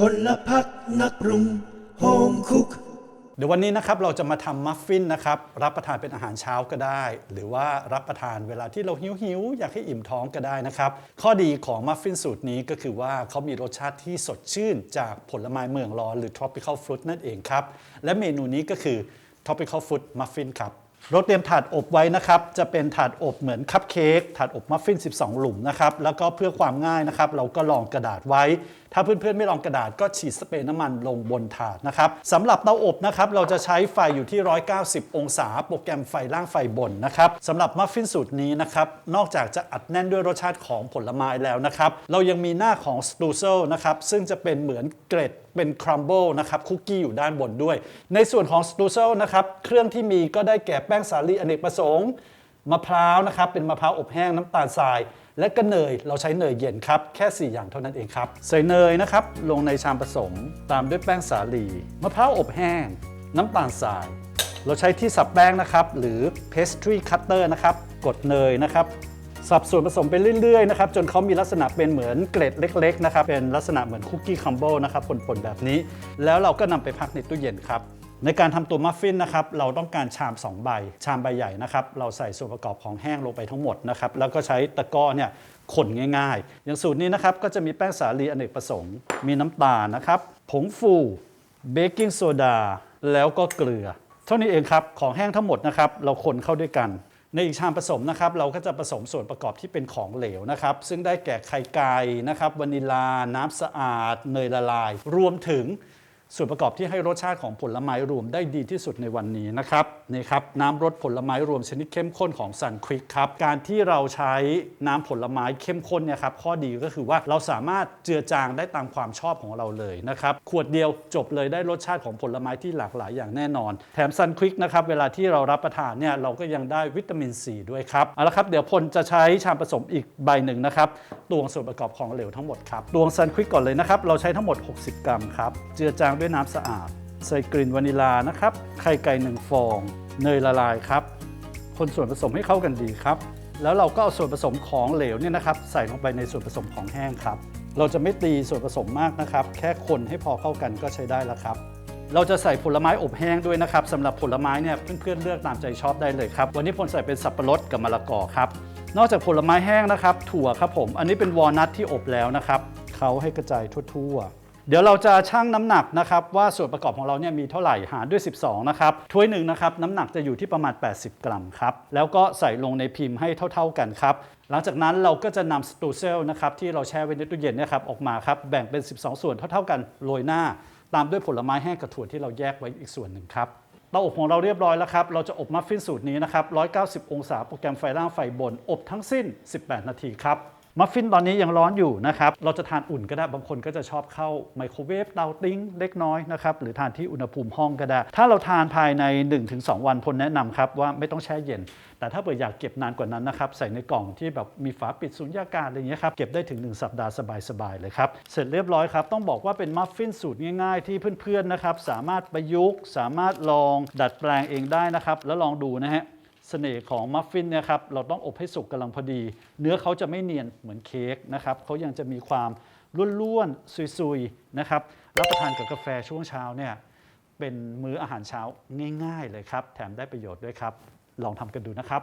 พลพักนักปรุงโฮมคุก เดี๋ยววันนี้นะครับเราจะมาทำมัฟฟินนะครับรับประทานเป็นอาหารเช้าก็ได้ หรือว่ารับประทานเวลาที่เราหิวหิวอยากให้อิ่มท้องก็ได้นะครับ ข้อดีของมัฟฟินสูตรนี้ก็คือว่าเขามีรสชาติที่สดชื่นจากผลไม้เมืองร้อนหรือ tropical fruit นั่นเองครับ และเมนูนี้ก็คือ tropical fruit muffin ครับรถเตรียมถาดอบไว้นะครับ จะเป็นถาดอบเหมือนคัพเค้กถาดอบมัฟฟิน 12 หลุมนะครับ แล้วก็เพื่อความง่ายนะครับ เราก็ลองกระดาษไว้ถ้าเพื่อนๆไม่ลองกระดาษก็ฉีดสเปรย์น้ำมันลงบนถาดนะครับสำหรับเตาอบนะครับเราจะใช้ไฟอยู่ที่ 190 องศา โปรแกรมไฟล่างไฟบนนะครับสำหรับมัฟฟินสูตรนี้นะครับนอกจากจะอัดแน่นด้วยรสชาติของผลไม้แล้วนะครับเรายังมีหน้าของสตูเซลนะครับซึ่งจะเป็นเหมือนเกร็ดเป็นครัมเบิลนะครับคุกกี้อยู่ด้านบนด้วย ในส่วนของสตูเซลนะครับเครื่องที่มีก็ได้แก่แป้งสาลีอเนกประสงค์มะพร้าวนะครับเป็นมะพร้าวอบแห้งน้ำตาลทราย และก็เนยเราใช้เนยเย็นครับ แค่ 4 อย่างเท่านั้นเองครับ ใส่เนยนะครับ ลงในชามผสม ตามด้วยแป้งสาลีมะพร้าวอบแห้ง น้ำตาลทราย เราใช้ที่สับแป้งนะครับ หรือ pastry cutter นะครับ กดเนยนะครับสับส่วนผสมไปเรื่อยๆนะครับจนเขามีลักษณะเป็นเหมือนเกล็ดเล็กๆนะครับเป็นลักษณะเหมือนคุกกี้คัมเบิลนะครับปนๆแบบนี้ แล้วเราก็นำไปพักในตู้เย็นครับ ในการทำตัวมัฟฟินนะครับเราต้องการชาม 2 ใบ ชามใบใหญ่นะครับเราใส่ส่วนประกอบของแห้งลงไปทั้งหมดนะครับแล้วก็ใช้ตะกร้อเนี่ยคนง่ายๆ อย่างสูตรนี้นะครับก็จะมีแป้งสาลีอเนกประสงค์ มีน้ำตาลนะครับ ผงฟูเบกกิ้งโซดาแล้วก็เกลือ เท่านี้เองครับของแห้งทั้งหมดนะครับเราคนเข้าด้วยกันในอีกชามผสมนะครับเราก็จะผสมส่วนประกอบที่เป็นของเหลวนะครับ ซึ่งได้แก่ไข่ไก่นะครับวานิลา น้ำสะอาด เนยละลาย รวมถึง ส่วนประกอบที่ให้รสชาติของผลไม้รวมได้ดีที่สุดในวันนี้นะครับนี่ครับน้ำรสผลไม้รวมชนิดเข้มข้นของซันควิกครับการที่เราใช้น้ำผลไม้เข้มข้นเนี่ยครับข้อดีก็คือว่าเราสามารถเจือจางได้ตามความชอบของเราเลยนะครับขวดเดียวจบเลยได้รสชาติของผลไม้ที่หลากหลายอย่างแน่นอน แถมซันควิกนะครับเวลาที่เรารับประทานเนี่ยเราก็ยังได้วิตามินซีด้วยครับเอาละครับเดี๋ยวพลจะใช้ชามผสมอีกใบหนึ่งนะครับตวงส่วนประกอบของเหลวทั้งหมดครับตวงซันควิกก่อนเลยนะครับเราใช้ทั้งหมด 60 กรัมครับเจือจางด้วยน้ำสะอาด ใส่กลิ่นวานิลานะครับ ไข่ไก่หนึ่งฟอง เนยละลายครับ คนส่วนผสมให้เข้ากันดีครับ แล้วเราก็เอาส่วนผสมของเหลวเนี่ยนะครับใส่ลงไปในส่วนผสมของแห้งครับ เราจะไม่ตีส่วนผสมมากนะครับ แค่คนให้พอเข้ากันก็ใช้ได้แล้วครับเราจะใส่ผลไม้อบแห้งด้วยนะครับสำหรับผลไม้เนี่ยเพื่อนๆเลือกตามใจชอบได้เลยครับวันนี้พลใส่เป็นสับปะรดกับมะละกอครับนอกจากผลไม้แห้งนะครับ ถั่วครับผม อันนี้เป็นวอลนัทที่อบแล้วนะครับเขาให้กระจายทั่วๆ เดี๋ยวเราจะชั่งน้ำหนักนะครับว่าส่วนประกอบของเราเนี่ยมีเท่าไหร่หารด้วย 12 นะครับถ้วยหนึ่งนะครับน้ำหนักจะอยู่ที่ประมาณ 80 กรัมครับแล้วก็ใส่ลงในพิมพ์ให้เท่า ๆกันครับหลังจากนั้นเราก็จะนำสตูเซลนะครับที่เราแช่ไว้ในตู้เย็นเนี่ยครับออกมาครับแบ่งเป็น 12 ส่วนเท่า ๆกันโรยหน้า ตามด้วยผลไม้แห้งกับถั่วที่เราแยกไว้อีกส่วนหนึ่งครับเตาอบของเราเรียบร้อยแล้วครับ เราจะอบมัฟฟินสูตรนี้นะครับ 190 องศาโปรแกรมไฟล่างไฟบน อบทั้งสิ้น 18 นาทีครับ มัฟฟินตอนนี้ยังร้อนอยู่นะครับ เราจะทานอุ่นก็ได้ บางคนก็จะชอบเข้าไมโครเวฟเตาติ้งเล็กน้อยนะครับ หรือทานที่อุณหภูมิห้องก็ได้ ถ้าเราทานภายใน 1-2 วันพลแนะนำครับว่าไม่ต้องแช่เย็น แต่ถ้าเกิดอยากเก็บนานกว่านั้นนะครับ ใส่ในกล่องที่แบบมีฝาปิดสุญญากาศอะไรอย่างเงี้ยครับ เก็บได้ถึง 1 สัปดาห์สบายๆเลยครับ เสร็จเรียบร้อยครับ ต้องบอกว่าเป็นมัฟฟินสูตรง่ายๆ ที่เพื่อนๆนะครับ สามารถประยุกต์ สามารถลองดัดแปลงเองได้นะครับ แล้วลองดูนะฮะ เสน่ห์ของมัฟฟินเนี่ยครับเราต้องอบให้สุกกำลังพอดี เนื้อเขาจะไม่เนียนเหมือนเค้กนะครับเขายังจะมีความร่วนๆซุยๆนะครับรับประทานกับกาแฟช่วงเช้าเนี่ยเป็นมื้ออาหารเช้าง่าย ๆ เลยครับ แถมได้ประโยชน์ด้วยครับ ลองทำกันดูนะครับ